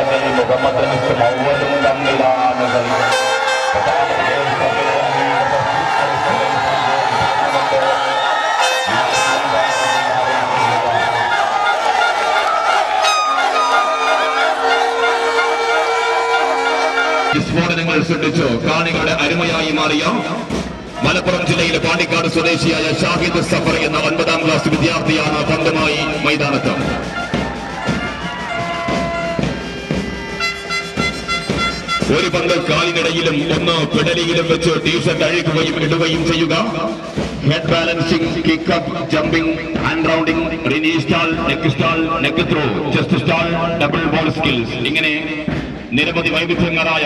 ഉണ്ടെങ്കിൽ മുഹമ്മദ് മൗവലും തമ്മിലാണ് വിസ്ഫോടനങ്ങൾ സൃഷ്ടിച്ചു കാണികളുടെ അരുമയായി മാറിയ മലപ്പുറം ജില്ലയിലെ പാണ്ടിക്കാട് സ്വദേശിയായ ഷാഹിദ് സഫർ എന്ന ഒൻപതാം ക്ലാസ് വിദ്യാർത്ഥിയാണ് പന്തുമായി മൈതാനത്ത്. ഒരു പങ്ക് കാലിനിടയിലും ഒന്ന് പെടലിയിലും വെച്ച് ടീഷർട്ട് അഴിക്കുകയും ഇടുകയും ചെയ്യുക. Head balancing kick up jumping hand rounding knee stall neck stall neck throw chest stall double ball skills ഇങ്ങനെ നിരവധി വൈവിധ്യങ്ങളായ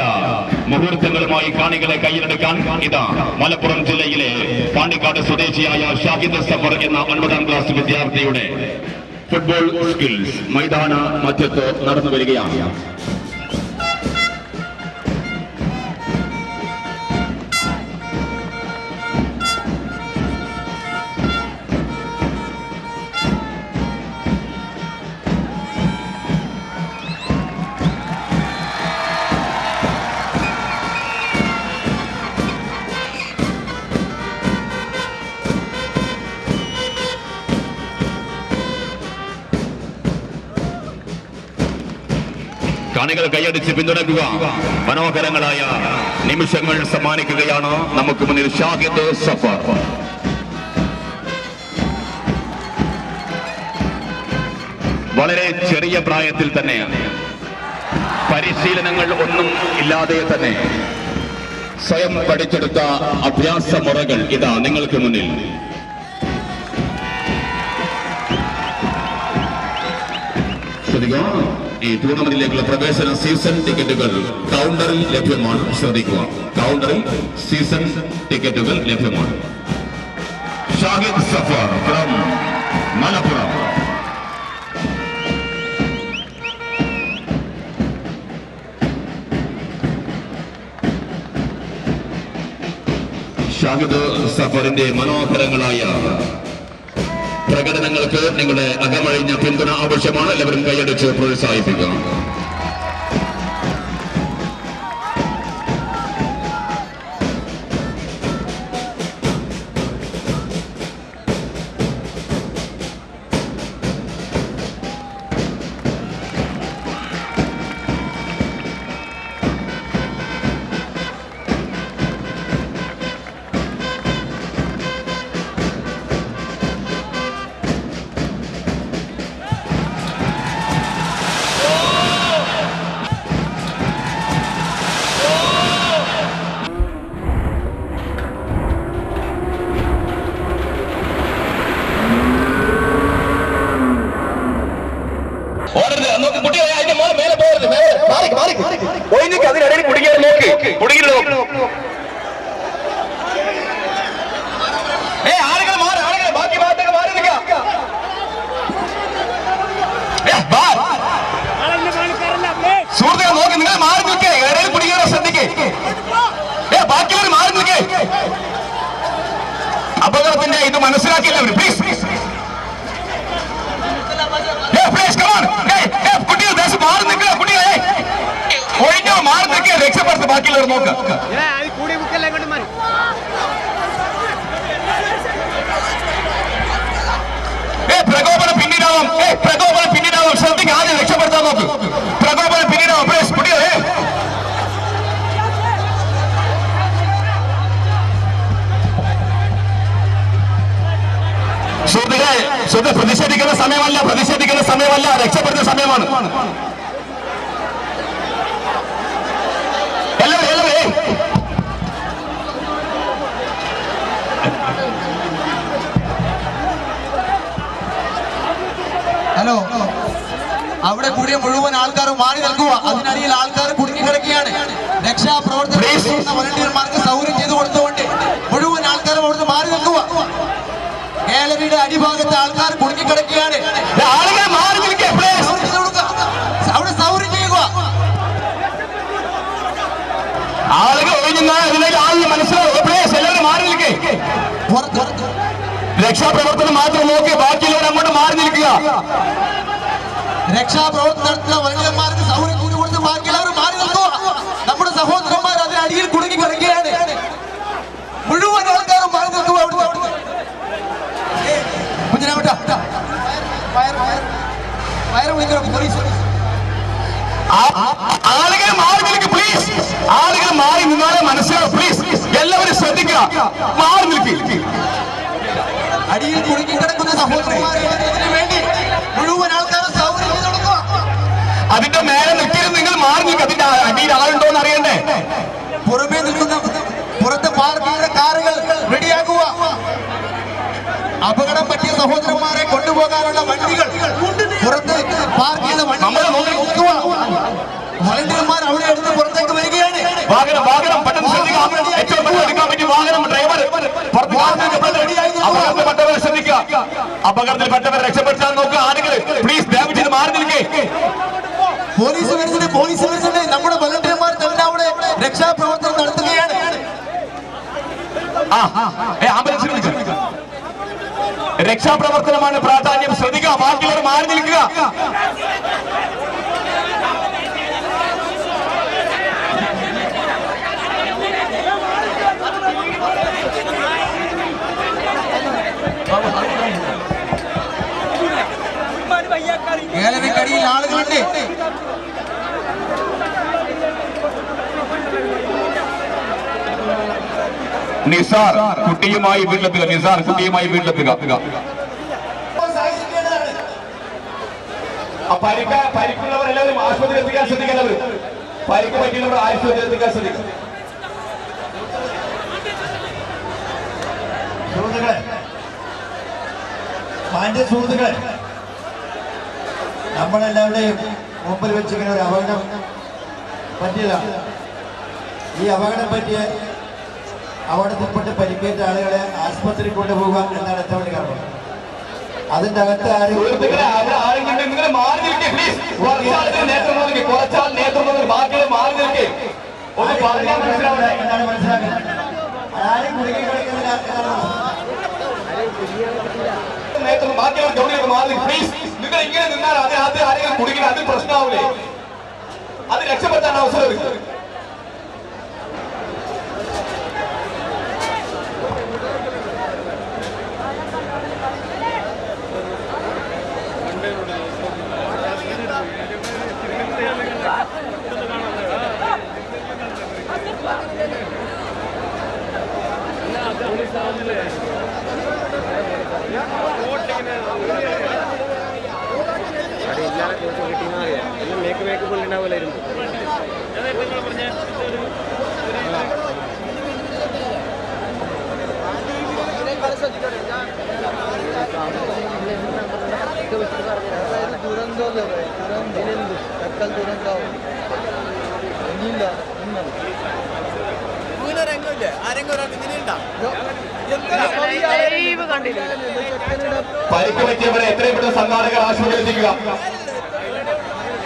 മുഹൂർത്തങ്ങളുമായി കാണികളെ കയ്യിലെടുക്കാൻ ഇതാ മലപ്പുറം ജില്ലയിലെ പാണ്ടിക്കാട് സ്വദേശിയായ ഷാഹിദ് സഫർ എന്ന ഒൻപതാം ക്ലാസ് വിദ്യാർത്ഥിയുടെ ഫുട്ബോൾ സ്കിൽസ് മൈതാന മധ്യത്ത് നടന്നു വരികയാണ് കാണികൾ കൈയടിച്ച് പിന്തുണക്കുക. മനോഹരങ്ങളായ നിമിഷങ്ങൾ സമ്മാനിക്കുകയാണ് നമുക്ക് മുന്നിൽ ഷാഹിദ് സഫർ. വളരെ ചെറിയ പ്രായത്തിൽ തന്നെ പരിശീലനങ്ങൾ ഒന്നും ഇല്ലാതെ തന്നെ സ്വയം പഠിച്ചെടുത്ത അഭ്യാസ മുറകൾ ഇതാ നിങ്ങൾക്ക് മുന്നിൽ. ശ്രദ്ധിക്കുക ഈ ടൂർണമെന്റിലേക്കുള്ള പ്രവേശന സീസൺ ടിക്കറ്റുകൾ കൗണ്ടറിൽ ലഭ്യമാണ്. ശ്രദ്ധിക്കുക. കൗണ്ടറിൽ സീസൺ ടിക്കറ്റുകൾ ലഭ്യമാണ്. ഷാഹിദ് സഫർ മലപ്പുറം. ഷാഹിദ് സഫറിന്റെ മനോഹരങ്ങളായ പ്രകടനങ്ങൾക്ക് നിങ്ങളുടെ അകമഴിഞ്ഞ പിന്തുണ ആവശ്യമാണ്. എല്ലാവരും കൈയടിച്ച് പ്രോത്സാഹിപ്പിക്കുക. Nusra kill every please. Hey, please come on. Hey, hey, Kuti, that's Bahar Nikla, Kuti, hey. Point your Mahar Nikla, Reksa Parth Baki Lord Moka. Yeah, I Kuti Mukha Language Mari. Hey, Pragopana Pindi Ravam. Hey, Pragopana Pindi Ravam. Something hard in സമയമല്ല രക്ഷപ്പെടുന്ന സമയമാണ്. എല്ലാവരും എല്ലാവരും hello. അവിടെ കൂടിയ മുഴുവൻ ആൾക്കാരും മാറി നിൽക്കുക. അതിനടിയിൽ ആൾക്കാർ കുടുങ്ങിക്കിടക്കുകയാണ് രക്ഷാപ്രവർത്തനം വളണ്ടിയർമാർക്ക് സൗകര്യം ചെയ്തു കൊടുത്തുകൊണ്ട് മുഴുവൻ ആൾക്കാരും അവിടുന്ന് മാറി നിൽക്കുക. ഗാലറിയുടെ അടിഭാഗത്തെ ആൾക്കാർ കുടുങ്ങിക്കിടക്കുകയാണ് ആളുകൾ രക്ഷാപ്രവർത്തനം മാത്രം നോക്കി ബാക്കിയുള്ളവർ അങ്ങോട്ട് മാറി നിൽക്കുക. രക്ഷാപ്രവർത്തനത്തിലെ നടത്തുന്ന വളണ്ടിയർമാർക്ക് സൗകര്യം ചെയ്തു കൊടുത്തുകൊണ്ട് ആ- ആളുകൾ മാറി നിൽക്ക് പ്ലീസ് ആളുകൾ മാറി നിന്നാലേ മനസ്സിലാവും പ്ലീസ് എല്ലാവരും ശ്രദ്ധിക്കുക മാറി നിൽക്ക് അടിയിൽ അതിന്റെ മേലെ നിൽക്കരുത് നിങ്ങൾ മാറി നിൽക്കുക അതിന്റെ അടിയിൽ ആളുണ്ടോ എന്ന് അറിയണ്ടേ? പുറമേ നിൽക്കുന്ന പുറത്ത് പാർക്ക് കാറുകൾ റെഡിയാക്കുക അപകടം പറ്റിയ സഹോദരന്മാരെ കൊണ്ടുപോകാനുള്ള വണ്ടികൾ പുറത്ത് പാർക്ക് ചെയ്ത നമ്മൾ വണ്ടികൾ നോക്കി നോക്കുക വളണ്ടിയർമാർ അവിടെ എടുത്ത് പുറത്തേക്ക് വരികയാണ് വാഹനം വാഹനം പെട്ടെന്ന് ശ്രദ്ധിക്കുക ഏറ്റവും പെട്ടെന്ന് എടുക്കാൻ പറ്റിയ വാഹനം ഡ്രൈവർ പുറത്ത് കാത്തിരിക്കപ്പെടുന്നു. അപകടത്തിൽപ്പെട്ടവരെ ശ്രദ്ധിക്കുക അപകടത്തിൽപ്പെട്ടവരെ രക്ഷപ്പെടുത്താൻ നോക്കുക. ആളുകൾ പ്ലീസ് ദയവ് ചെയ്ത് മാറി നിൽക്കേ. പോലീസ് വരുന്നുണ്ട് പോലീസ് വരുന്നുണ്ട്. നമ്മുടെ വളണ്ടിയർമാർ തന്നെ അവിടെ രക്ഷാപ്രവർത്തനം നടത്തുകയാണ്. രക്ഷാപ്രവർത്തനമാണ് പ്രാധാന്യം. ശ്രദ്ധിക്കുക ബാക്കിയുള്ളവർ മാറി നിൽക്കുക. ഏലനക്കടിയിൽ ആളുകളുണ്ട്. നിസാർ കുട്ടിയുമായി വീട്ടിലെത്തുക നിസാർ കുട്ടിയുമായി വീട്ടിലെത്തുക. പരിക്ക പരിക്കുള്ളവരെല്ലാവരും ആശുപത്രി എത്തിക്കാൻ ശ്രദ്ധിക്കുന്നവർ പരിക്ക് പറ്റിയുള്ളവർ ആശുപത്രി എത്തിക്കാൻ ശ്രദ്ധിക്കും. സുഹൃത്തുക്കളെ മാന്യ സുഹൃത്തുക്കളെ നമ്മളെല്ലാവരുടെയും മുമ്പിൽ വെച്ചിങ്ങനെ ഒരു അപകടം പറ്റിയതാണ് ഈ അപകടം പറ്റിയ അപകടത്തിൽപ്പെട്ട് പരിക്കേറ്റ ആളുകളെ ആശുപത്രി കൊണ്ടുപോകുക എന്നാണ് ഏറ്റവും കാരണം അതിന്റെ അകത്ത് ആരും എന്നാണ് മനസ്സിലാക്കുന്നത് ആരും കുടുങ്ങി കിടക്കുന്നില്ല എന്നാണ് നേതൃത്വം ബാക്കിയുള്ള ജോലിയൊക്കെ മാറി പ്ലീസ് നിങ്ങൾ ഇങ്ങനെ നിന്നാൽ അത് അത് ആരെങ്കിലും കുടുങ്ങില്ല അത് പ്രശ്നമാവില്ലേ അത് രക്ഷപ്പെടുത്താൻ അവസരം മേക്ക് പുള്ളിണ്ടാവില്ലായിരുന്നു പരിക്ക് പറ്റിയവരെ എത്രയും പെട്ടെന്ന് സംഘാടകർ ആശുപത്രിയിൽ എത്തിക്കുക.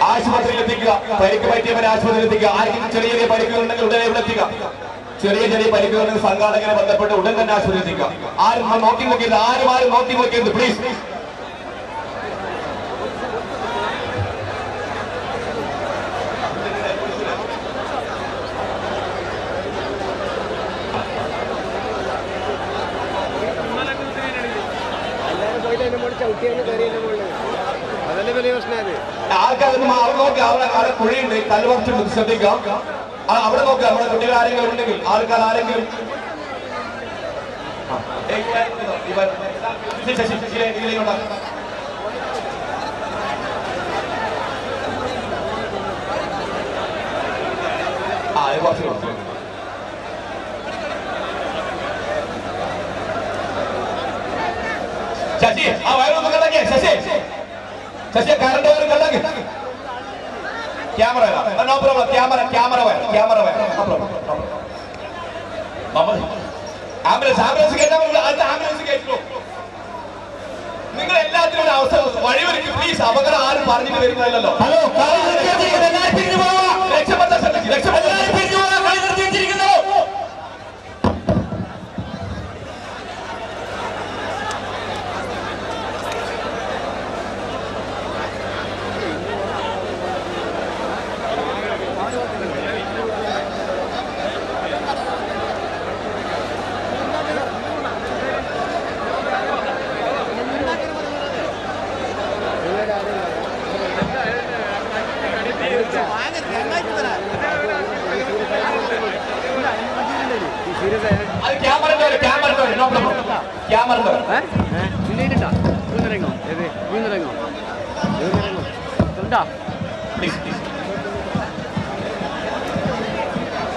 ആശുപത്രിയിൽ എത്തിക്കുക പരിക്ക് പറ്റിയവരെ ആശുപത്രിയിൽ എത്തിക്കുക ആർക്കും ചെറിയ ചെറിയ പരിക്കുകളുണ്ടെങ്കിൽ ഉടനെ ഇവിടെ എത്തിക്കുക. ചെറിയ ചെറിയ പരിക്കുകളുണ്ടെങ്കിൽ സംഘാടകരെ ബന്ധപ്പെട്ട് ഉടൻ തന്നെ ആശുപത്രിയിൽ എത്തിക്കുക ആരും നോക്കി നോക്കിയത് ആരും ആരും നോക്കി നോക്കിയത് പ്ലീസ് എല്ലാവരും പോയിട്ട് അതിന്റെ മുകളിൽ ചവിട്ടി അതിന് കയറി അതിന്റെ മുകളിൽ അതല്ലേ വലിയ പ്രശ്നമാണ് ആൾക്കാരൊന്നും അവിടെ നോക്കി അവിടെ അവിടെ ശ്രദ്ധിക്കുക ആ, അവിടെ നോക്കുക നമ്മുടെ കുട്ടികൾ ആരെങ്കിലും ഉണ്ടെങ്കിൽ ആൾക്കാർ ആരെങ്കിലും. ആ, കുറച്ച് കുറച്ച്. ശശി ആ വയറൊന്നും കണ്ടാക്കിയേ ശശി. ശശി കറണ്ട് വയറും കണ്ടാക്കി. Camera no problem camera camera wire camera wire ambulance ambulance ambulance കേട്ടോ നിങ്ങൾ എല്ലാത്തിനും ഒരു അവസരം വഴിയൊരുക്കി പ്ലീസ് അപകടം ആരും പറഞ്ഞിട്ട് വരുന്നില്ലല്ലോ ഹലോ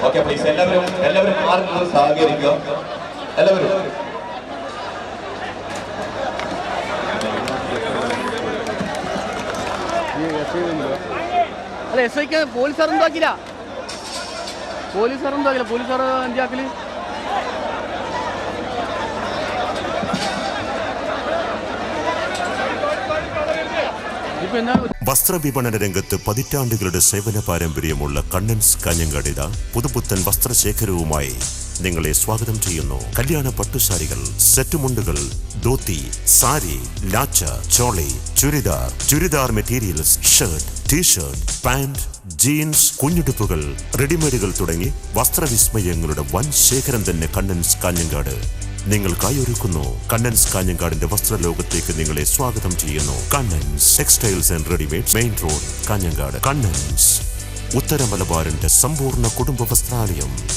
ഓക്കെ പ്ലീസ് എല്ലാവരും എല്ലാവരും നിന്ന് സഹകരിക്കുക. എല്ലാവരും. അല്ല എസ് ഐക്ക് പോലീസുകാർ എന്താക്കില്ല? പോലീസുകാർ എന്താക്കില്ല? പോലീസുകാർ എന്താക്കൽ ഇപ്പൊ എന്താ വസ്ത്രവിപണന രംഗത്ത് പതിറ്റാണ്ടുകളുടെ സേവന പാരമ്പര്യമുള്ള കണ്ണൻസ് കാഞ്ഞങ്ങാടിത പുതുപുത്തൻ വസ്ത്രശേഖരവുമായി നിങ്ങളെ സ്വാഗതം ചെയ്യുന്നു. കല്യാണ പട്ടുസാരികൾ സെറ്റുമുണ്ടുകൾ dhoti sari lacha choli churidar churidar materials shirt t shirt pant jeans കുഞ്ഞുടുപ്പുകൾ റെഡിമെയ്ഡുകൾ തുടങ്ങി വസ്ത്രവിസ്മയങ്ങളുടെ വൻ ശേഖരം തന്നെ കണ്ണൻസ് കാഞ്ഞങ്ങാട്. നിങ്ങൾക്കായി ഒരുക്കുന്നു. കണ്ണൻസ് കാഞ്ഞങ്കാടിന്റെ വസ്ത്രലോകത്തേക്ക് നിങ്ങളെ സ്വാഗതം ചെയ്യുന്നു. Kannan's textiles and readymade main road Kanhangad. Kannan's ഉത്തര മലബാറിന്റെ സമ്പൂർണ കുടുംബ വസ്ത്രാലയം.